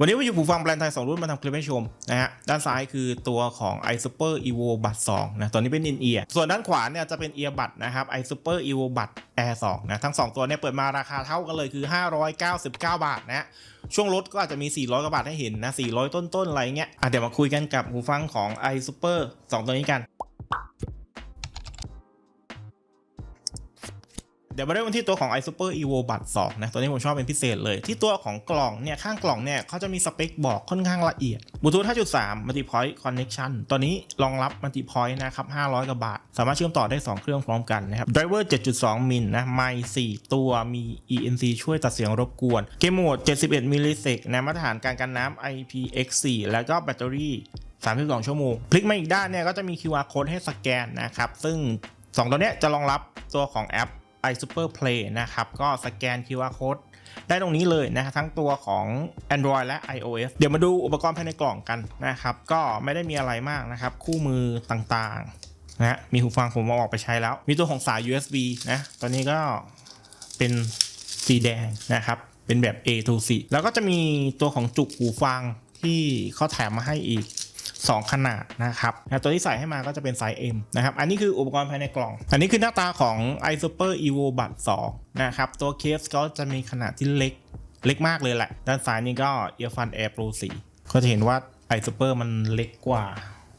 วันนี้ว่าอยู่ผู้ฟังแบรนด์ไทย 2 รุ่นมาทำคลิปให้ชมนะฮะ ด้านซ้ายคือตัวของ i Super Evo bud 2นะตัวนี้เป็น in ear ส่วนด้านขวาเนี่ยจะเป็น ear bud นะครับ i Super Evo bud Air 2นะทั้ง 2 ตัวเนี่ยเปิดมาราคาเท่ากันเลยคือ 599 บาทนะช่วงลดก็อาจจะมี 400 กว่าบาทให้เห็นนะ 400 ต้นๆอะไรเงี้ยอะเดี๋ยวมาคุยกันกับหูฟังของ i Super 2 ตัวนี้กัน เดี๋ยวมาเริ่มกันที่ตัวของ i Super Evo b u d 2นะ ตัวนี้ผมชอบเป็นพิเศษเลย ที่ตัวของกล่องเนี่ย ข้างกล่องเนี่ยเขาจะมีสเปคบอกค่อนข้างละเอียด Bluetooth 5.3 Multi Point Connection ตัวนี้รองรับ Multi Point นะครับ 500 กว่าบาท สามารถเชื่อมต่อได้ 2 เครื่องพร้อมกันนะครับ Driver 7.2 มิลนะ ไมค์4ตัว มี ENC ช่วยตัดเสียงรบกวน เกมโหมด 71 มิลลิเซกนะ มาตรฐานการกันน้ำ IPX4 แล้วก็แบตเตอรี่32 ชั่วโมง พลิกมาอีกด้านเนี่ยก็จะมี QR code ให้สแกนนะครับ ซึ่ง 2 ตัวเนี้ยจะรองรับตัวของแอป i Super Play นะครับ ก็สแกน QR code ได้ตรงนี้เลยนะทั้งตัวของ Android และ iOS เดี๋ยวมาดูอุปกรณ์ภายในกล่องกันนะครับ ก็ไม่ได้มีอะไรมากนะครับ คู่มือต่างๆนะมีหูฟังผมเอาออกไปใช้แล้ว มีตัวของสาย USB นะตอนนี้ก็เป็นสีแดงนะครับ เป็นแบบ A to C แล้วก็จะมีตัวของจุกหูฟังที่เขาแถมมาให้อีก 2 ขนาดนะครับตัวที่ใส่ให้มาก็จะเป็นไซส์ M นะครับ อันนี้คืออุปกรณ์ภายในกล่อง อันนี้คือหน้าตาของ i Super Evo b u d 2นะครับ ตัวเคสก็จะมีขนาดที่เล็ก เล็กมากเลยแหละ ด้านซ้ายนี่ก็ Earfun Air Pro 4 ก็จะเห็นว่า i Super มันเล็กกว่า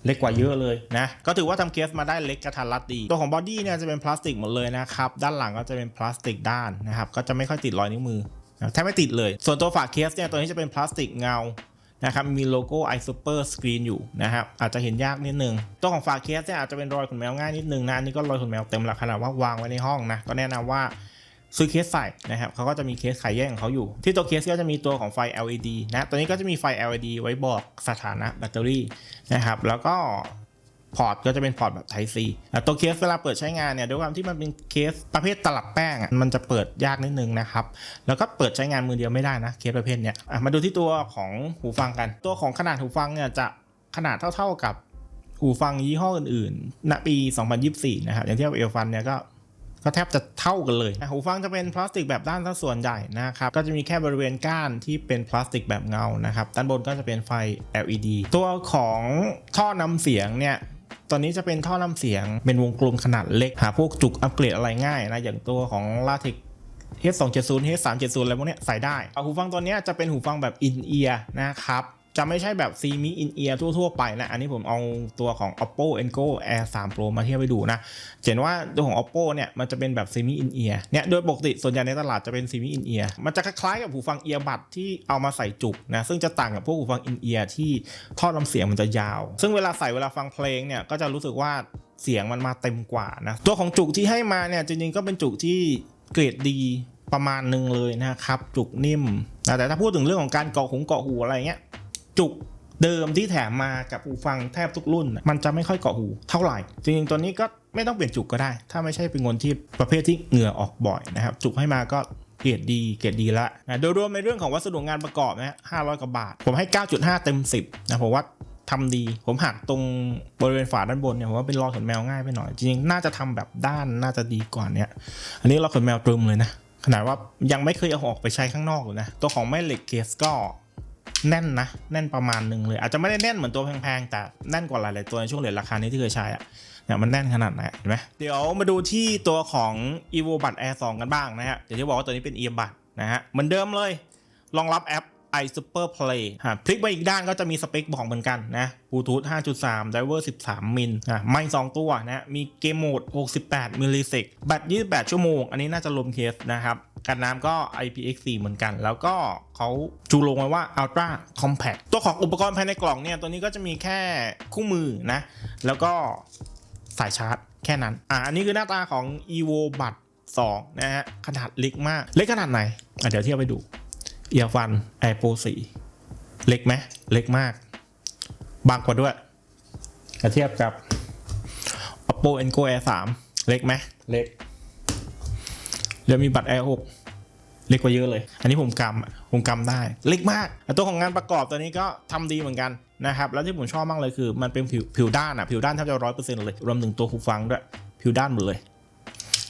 เล็กกว่าเยอะเลยนะ ก็ถือว่าทำเคสมาได้เล็กกระทันรัดดี ตัวของบอดี้เนี่ยจะเป็นพลาสติกหมดเลยนะครับ ด้านหลังก็จะเป็นพลาสติกด้านนะครับ ก็จะไม่ค่อยติดรอยนิ้วมือแทบไม่ติดเลย ส่วนตัวฝาเคสเนี่ยตัวนี้จะเป็นพลาสติกเงา นะครับมีโลโก้ i Super Screen อยู่นะครับอาจจะเห็นยากนิดนึงตัวของฝาเคสเนี่ยอาจจะเป็นรอยขนแมวง่ายนิดนึงนะอันนี้ก็รอยขนแมวเต็มละขนาดว่าวางไว้ในห้องนะก็แนะนำว่าซื้อเคสใส่นะครับเขาก็จะมีเคสขายแยกของเขาอยู่ ที่ตัวเคสก็จะมีตัวของไฟ LED นะตัวนี้ก็จะมีไฟ LED ไว้บอกสถานะแบตเตอรี่นะครับแล้วก็ พอร์ตก็จะเป็นพอร์ตแบบ Type C อะตัวเคสเวลาเปิดใช้งานเนี่ยด้วยความที่มันเป็นเคสประเภทตลับแป้งอะมันจะเปิดยากนิดนึงนะครับแล้วก็เปิดใช้งานมือเดียวไม่ได้นะเคสประเภทเนี้ยมาดูที่ตัวของหูฟังกัน ตัวของขนาดหูฟังเนี่ยจะขนาดเท่า ๆกับหูฟังยี่ห้ออื่นๆณปี 2024 นะครับอย่างที่เอลฟันเนี่ยก็ก็แทบจะเท่ากันเลยหูฟังจะเป็นพลาสติกแบบด้านซะส่วนใหญ่นะครับ ก็จะมีแค่บริเวณก้านที่เป็นพลาสติกแบบเงานะครับ ด้านบนก็จะเป็นไฟ LED ตัวของท่อนำเสียงเนี่ย ตอนนี้จะเป็นท่อนำเสียงเป็นวงกลมขนาดเล็ก หาพวกจุกอัปเกรดอะไรง่ายนะ อย่างตัวของราเทค H270 H370 อะไรพวกนี้ใส่ได้อะหูฟังตัวนี้จะเป็นหูฟังแบบอินเอียร์นะครับ จะไม่ใช่แบบซีมิอินเอียร์ทั่วๆไปนะ อันนี้ผมเอาตัวของ oppo enco air 3 pro มาเทียบไปดูนะเห็นว่าตัวของ oppo เนี่ยมันจะเป็นแบบซีมิอินเอียร์เนี่ยโดยปกติส่วนใหญ่ในตลาดจะเป็นซีมิอินเอียร์มันจะคล้ายๆกับหูฟังเอียร์บัดที่เอามาใส่จุกนะซึ่งจะต่างกับพวกหูฟังอินเอียร์ที่ท่อลำเสียงมันจะยาว ซึ่งเวลาใส่เวลาฟังเพลงเนี่ยก็จะรู้สึกว่าเสียงมันมาเต็มกว่านะตัวของจุกที่ให้มาเนี่ยจริงๆก็เป็นจุกที่เกรดดีประมาณหนึ่งเลยนะครับ จุกนิ่มแต่ถ้าพูดถึงเรื่องของการเกาะหูเกาะหูอะไรเงี้ย จุกเดิมที่แถมมากับหูฟังแทบทุกรุ่น มันจะไม่ค่อยเกาะหูเท่าไหร่ จริงๆตัวนี้ก็ไม่ต้องเปลี่ยนจุกก็ได้ ถ้าไม่ใช่เป็นคนที่ประเภทที่เหงื่อออกบ่อยนะครับ จุกให้มาก็เกรดดีเกรดดีละนะโดยรวมในเรื่องของวัสดุงานประกอบนะฮะ500กว่าบาท ผมให้ 9.5 เต็ม 10 นะผมว่าทำดี ผมหักตรงบริเวณฝาด้านบนเนี่ยผมว่าเป็นรอยขนแมวง่ายไปหน่อย จริงๆ น่าจะทำแบบด้านน่าจะดีกว่าเนี้ยอันนี้รอยขนแมวตรึมเลยนะขนาดว่ายังไม่เคยเอาออกไปใช้ข้างนอกเลยนะตัวของแม่เหล็กเคสก็ แน่นนะ แน่นประมาณหนึ่งเลย อาจจะไม่ได้แน่นเหมือนตัวแพงๆ แต่แน่นกว่าหลายๆตัวในช่วงเหรียญราคานี้ที่เคยใช้อะเนี่ยมันแน่นขนาดไหนเห็นไหมเดี๋ยวมาดูที่ตัวของ evo bud air 2 กันบ้างนะฮะเดี๋ยวที่บอกว่าตัวนี้เป็น ear bud นะฮะเหมือนเดิมเลยรองรับแอป i super play ฮะพลิกไปอีกด้านก็จะมีสเปคบอกเหมือนกันนะ bluetooth 5.3 driver 13 มิลอะไม่ 2 ตัวนะ มีเกมโหมด 68 มิลลิเซกแบต28 ชั่วโมง อันนี้น่าจะรวมเคสนะครับ กันน้ำก็ IPX4 เหมือนกัน แล้วก็เขาจูลงไว้ว่า Ultra Compact ตัวของอุปกรณ์ภายในกล่องเนี่ย ตัวนี้ก็จะมีแค่คู่มือนะ แล้วก็สายชาร์จแค่นั้น อะอันนี้คือหน้าตาของ evo bud 2นะฮะ ขนาดเล็กมาก เล็กขนาดไหนอะเดี๋ยวเทียบไปดูเอียฟัน Air Pro 4 เล็กไหม เล็กมาก บางกว่าด้วยเทียบกับ Oppo Enco Air 3 เล็กไหม เล็ก เดี๋ยวมีบัตร Air 6 เล็กกว่าเยอะเลย อันนี้ผมกำผมกำได้ เล็กมากแต่ตัวของงานประกอบตัวนี้ก็ทำดีเหมือนกันนะครับ แล้วที่ผมชอบมากเลยคือมันเป็นผิวผิวด้านอะผิวด้านแทบจะร้อยเปอร์เซ็นต์เลย รวมถึงตัวหูฟังด้วย ผิวด้านหมดเลย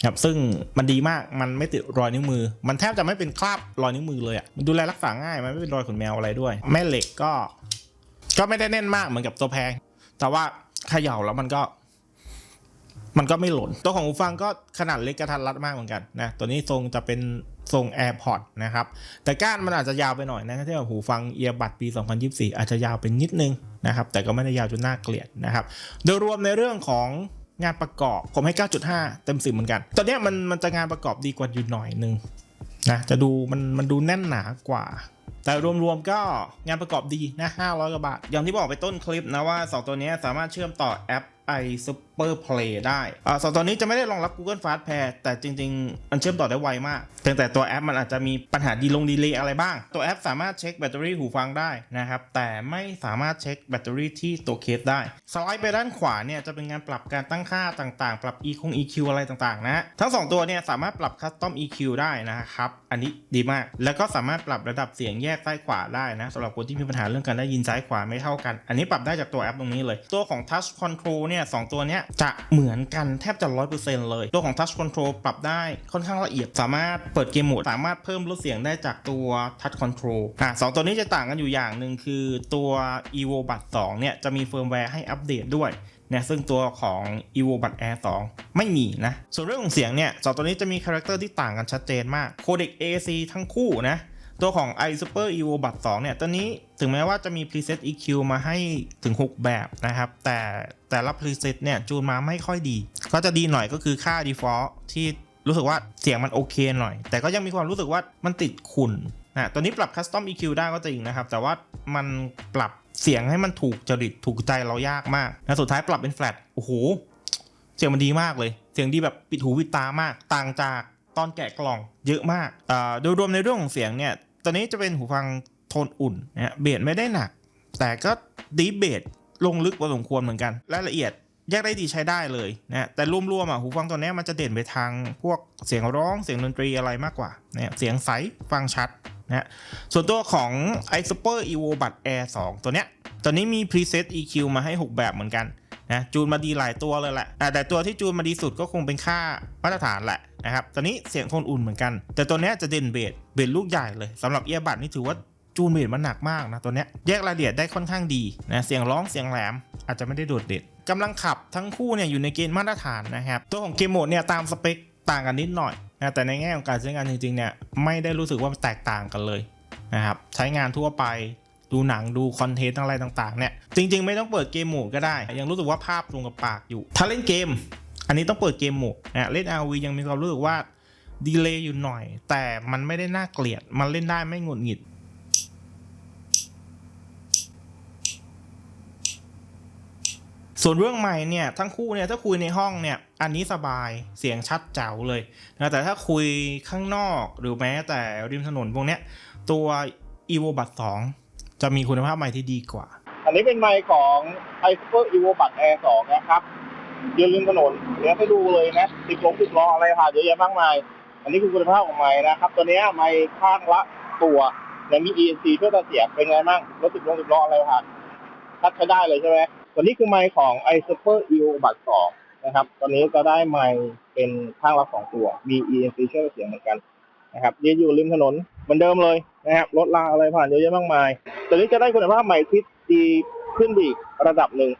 ครับซึ่งมันดีมากมันไม่ติดรอยนิ้วมือ มันแทบจะไม่เป็นคราบรอยนิ้วมือเลยอะ่ะดูแลรักษาง่ายมันไม่เป็นรอยขนแมวอะไรด้วย แม่เหล็กก็ ก็ไม่ได้แน่นมากเหมือนกับตัวแพง แต่ว่าเขย่าแล้วมันก็ มันก็ไม่หล่น ตัวของหูฟังก็ขนาดเล็กกระทัดรัดมากเหมือนกันนะตัวนี้ทรงจะเป็นทรง AirPod นะครับ แต่ก้านมันอาจจะยาวไปหน่อยนะถ้าเทียบกับหูฟังเอียบัดปี 2024 อาจจะยาวเป็นนิดนึงนะครับ แต่ก็ไม่ได้ยาวจนน่าเกลียดนะครับ โดยรวมในเรื่องของงานประกอบผมให้ 9.5 เต็ม10เหมือนกัน ตอนเนี้ยมันมันจะงานประกอบดีกว่าอยู่หน่อยนึงนะจะดูมันมันดูแน่นหนากว่า แต่รวมๆก็งานประกอบดีนะ500กว่าบาทอย่างที่บอกไปต้นคลิปนะว่า 2 ตัวเนี้ยสามารถเชื่อมต่อแอป i Super Play ได้อ่าสองตัวนี้จะไม่ได้รองรับ Google Fast Pair แต่จริง ๆ มันเชื่อมต่อได้ไวมาก เพียงแต่ตัวแอปมันอาจจะมีปัญหาดีลงดีเลย์อะไรบ้าง ตัวแอปสามารถเช็คแบตเตอรี่หูฟังได้นะครับ แต่ไม่สามารถเช็คแบตเตอรี่ที่ตัวเคสได้ สไลด์ไปด้านขวาเนี่ยจะเป็นการปรับการตั้งค่าต่างๆ ปรับ e คง EQ อะไรต่างๆ นะ ทั้ง 2 ตัวเนี่ยสามารถปรับ Custom EQ ได้นะครับ อันนี้ดีมาก แล้วก็สามารถปรับระดับเสียงแยกซ้ายขวาได้นะสำหรับคนที่มีปัญหาเรื่องการได้ยินซ้ายขวาไม่เท่ากัน อันนี้ปรับได้จากตัวแอปตรงนี้เลย ตัวของ Touch Control เนี่ยสองตัวเนี้ยจะเหมือนกันแทบจะ 100%เลย ตัวของ Touch Control ปรับได้ค่อนข้างละเอียด สามารถเปิดเกมโหมด สามารถเพิ่มลดเสียงได้จากตัว Touch Control อะสองตัวนี้จะต่างกันอยู่อย่างหนึ่งคือตัว Evo b u d 2เนี่ยจะมีเฟิร์มแวร์ให้อัปเดตด้วยเนี่ยซึ่งตัวของ evo b u d Air 2 ไม่มีนะ ส่วนเรื่องของเสียงเนี่ยสองตัวนี้จะมีคาแรคเตอร์ที่ต่างกันชัดเจนมากโคเด็ก AC ทั้งคู่นะ ตัวของ i Super evo b u d 2เนี่ย ตัวนี้ถึงแม้ว่าจะมี preset EQ มาให้ถึง 6 แบบนะครับ แต่แต่ละ preset เนี่ย จูนมาไม่ค่อยดี ก็จะดีหน่อยก็คือค่า default ที่รู้สึกว่าเสียงมันโอเคหน่อย แต่ก็ยังมีความรู้สึกว่ามันติดขุ่นนะตัวนี้ปรับ custom EQ ได้ก็จริงนะครับ แต่ว่ามันปรับเสียงให้มันถูกจริตถูกใจเรายากมากนะสุดท้ายปรับเป็น flat โอ้โห เสียงมันดีมากเลย เสียงดีแบบปิดหูปิดตามาก ต่างจากตอนแกะกล่องเยอะมากอ่าโดยรวมในเรื่องของเสียงเนี่ย ตอนนี้จะเป็นหูฟังโทนอุ่นนะฮะเบสไม่ได้หนัก แต่ก็ดีเบสลงลึกพอสมควรเหมือนกัน รายละเอียดแยกได้ดีใช้ได้เลยนะแต่รวมๆอะหูฟังตัวนี้มันจะเด่นไปทางพวกเสียงร้องเสียงดนตรีอะไรมากกว่านี่ยเสียงใสฟังชัดนะส่วนตัวของ i Super Evo bud Air 2 ตัวเนี้ยตัวนี้มี preset EQ มาให้ 6 แบบเหมือนกัน นะจูนมาดีหลายตัวเลยแหละแต่ตัวที่จูนมาดีสุดก็คงเป็นค่ามาตรฐานแหละนะครับตัวนี้เสียงโทนอุ่นเหมือนกัน แต่ตัวนี้จะเด่นเบสเบสลูกใหญ่เลยสำหรับเอียบัดนี่ถือว่าจูนเบสมันหนักมากนะตัวนี้แยกรายละเอียดได้ค่อนข้างดีนะเสียงร้องเสียงแหลมอาจจะไม่ได้โดดเด่นกำลังขับทั้งคู่เนี่ยอยู่ในเกณฑ์มาตรฐานนะครับตัวของเกมโหมดเนี่ยตามสเปคต่างกันนิดหน่อยนะแต่ในแง่ของการใช้งานจริงๆเนี่ยไม่ได้รู้สึกว่าแตกต่างกันเลยนะครับใช้งานทั่วไป ดูหนังดูคอนเทนต์อะไรต่างๆเนี่ยจริง ๆ ไม่ต้องเปิดเกมโหมดก็ได้ ยังรู้สึกว่าภาพตรงกับปากอยู่ ถ้าเล่นเกม อันนี้ต้องเปิดเกมโหมดนะเล่น RV ยังมีความรู้สึกว่าดีเลย์อยู่หน่อย แต่มันไม่ได้น่าเกลียด มันเล่นได้ไม่หงุดหงิดส่วนเรื่องใหม่เนี่ยทั้งคู่เนี่ยถ้าคุยในห้องเนี่ยอันนี้สบายเสียงชัดแจ๋วเลยนะแต่ถ้าคุยข้างนอกหรือแม้แต่ริมถนนพวกเนี้ยตัว evo b u d 2 จะมีคุณภาพไมค์ที่ดีกว่า อันนี้เป็นไมค์ของ i Super Evo Buds Air 2นะครับยืนริมถนนเดี๋ยวให้ดูเลยนะติดลงติดล้ออะไรผ่านเยอะแยะมากมาย อันนี้คือคุณภาพของไมค์นะครับ ตัวนี้ไมค์ข้างละตัวยังมี ENC เพื่อตัดเสียงเป็นไงบ้างรถติดลงติดล้ออะไรผ่านชัดใช้ได้เลยใช่ไหมตัวนี้คือไมค์ของ i Super Evo Buds 2นะครับ ตอนนี้จะได้ไมค์เป็นข้างละสองตัว มี ENC ช่วยตัดเสียงเหมือนกันนะครับยืนอยู่ริมถนนเหมือนเดิมเลย นะครับรถลาอะไรผ่านเยอะแยะมากมายตัวนี้จะได้คุณภาพใหม่ที่ดีขึ้นอีกระดับหนึ่ง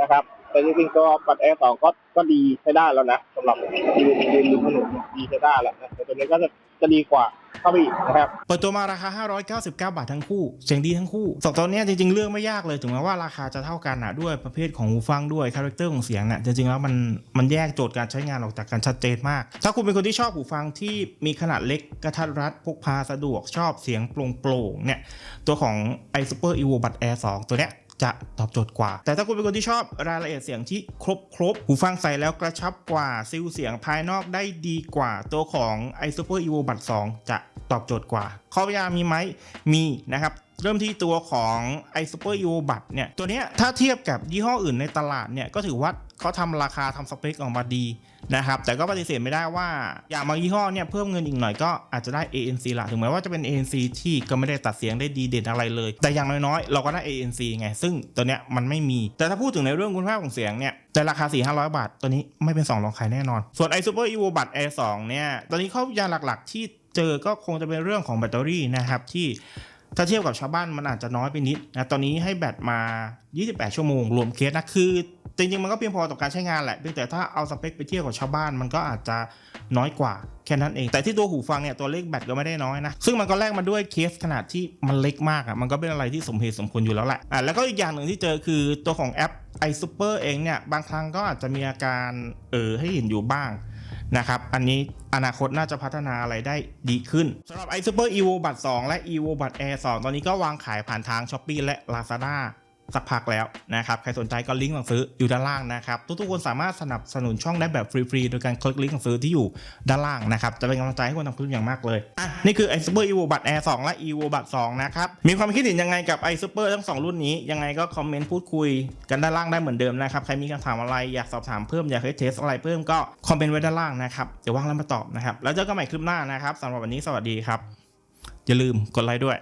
นะครับ แต่จริงๆก็ปัดแอร์สองก็ก็ดีใช้ได้แล้วนะสำหรับยืนยืนริมถนนดีใช้ได้แล้วนะแต่ตัวนี้ก็จะจะดีกว่า เข้าไปอีกนะครับเปิดตัวมาราคา 599 บาททั้งคู่เสียงดีทั้งคู่สองตัวเนี้ยจริงๆเลือกไม่ยากเลยถึงแม้ว่าราคาจะเท่ากันนะด้วยประเภทของหูฟังด้วยคาแรคเตอร์ของเสียงน่ะจริงๆแล้วมันมันแยกโจทย์การใช้งานออกจากกันชัดเจนมาก ถ้าคุณเป็นคนที่ชอบหูฟังที่มีขนาดเล็กกระทัดรัดพกพาสะดวกชอบเสียงโปร่งๆเนี่ยตัวของ i Super Evo Buds Air 2 ตัวเนี้ย จะตอบโจทย์กว่า แต่ถ้าคุณเป็นคนที่ชอบรายละเอียดเสียงที่ครบครบหูฟังใส่แล้วกระชับกว่าซิลเสียงภายนอกได้ดีกว่าตัวของ i Super Evo Buds 2 จะตอบโจทย์กว่าข้อพยายามีไหมมีนะครับเริ่มที่ตัวของ i Super Evo Buds เนี่ยตัวเนี้ยถ้าเทียบกับยี่ห้ออื่นในตลาดเนี่ยก็ถือว่า เขาทำราคาทำสเปคออกมาดีนะครับ แต่ก็ปฏิเสธไม่ได้ว่าอย่างบางยี่ห้อเนี่ยเพิ่มเงินอีกหน่อยก็อาจจะได้ ANC ละถึงแม้ว่าจะเป็น ANC ที่ก็ไม่ได้ตัดเสียงได้ดีเด่นอะไรเลย แต่อย่างน้อยๆ เราก็ได้ ANC ไง ซึ่งตัวเนี้ยมันไม่มี แต่ถ้าพูดถึงในเรื่องคุณภาพของเสียงเนี่ยแต่ราคา 4 5 0 0 บาท ตัวนี้ไม่เป็น 2 รองใครแน่นอน ส่วน i Super Evo Buds Air 2เนี่ยตอนนี้เขายาหลักๆ ที่เจอก็คงจะเป็นเรื่องของแบตเตอรี่นะครับที่ถ้าเทียบกับชาวบ้านมันอาจจะน้อยไปนิดนะตอนนี้ให้แบตมา 28 ชั่วโมง รวมเคสนะคือ จริงๆมันก็เพียงพอต่อการใช้งานแหละเพียงแต่ถ้าเอาสเปคไปเทียบกับชาวบ้านมันก็อาจจะน้อยกว่าแค่นั้นเอง แต่ที่ตัวหูฟังเนี่ยตัวเลขแบตก็ไม่ได้น้อยนะ ซึ่งมันก็แลกมาด้วยเคสขนาดที่มันเล็กมากอะ่ะมันก็เป็นอะไรที่สมเหตุสมควรอยู่แล้วแหละอะแล้วก็อีกอย่างหนึ่งที่เจอคือตัวของแอป iSuper เองเนี่ยบางครั้งก็อาจจะมีอาการเออให้เห็นอยู่บ้างนะครับอันนี้อนาคตน่าจะพัฒนาอะไรได้ดีขึ้นสำหรับ iSuper Evo บัตร2และ Evo บัตร Air 2 ตอนนี้ก็วางขายผ่านทาง Shopee และ Lazada สักพักแล้วนะครับ ใครสนใจก็ลิงก์สั่งซื้ออยู่ด้านล่างนะครับ ทุกๆคนสามารถสนับสนุนช่องได้แบบฟรีๆ โดยการคลิกลิงก์สั่งซื้อที่อยู่ด้านล่างนะครับ จะเป็นกำลังใจให้คนทำคลิปอย่างมากเลย อะ นี่คือ iSuper Evo บัตร Air 2และ Evo บัตร2นะครับ มีความคิดเห็นยังไงกับ iSuper ทั้งสองรุ่นนี้ ยังไงก็คอมเมนต์พูดคุยกันด้านล่างได้เหมือนเดิมนะครับ ใครมีคำถามอะไรอยากสอบถามเพิ่มอยากให้เทสอะไรเพิ่มก็คอมเมนต์ไว้ด้านล่างนะครับ เดี๋ยวว่างแล้วมาตอบนะครับ แล้วเจอกันใหม่คลิปหน้านะครับสำหรับวันนี้สวัสดีครับอย่าลืมกดไลค์ด้วย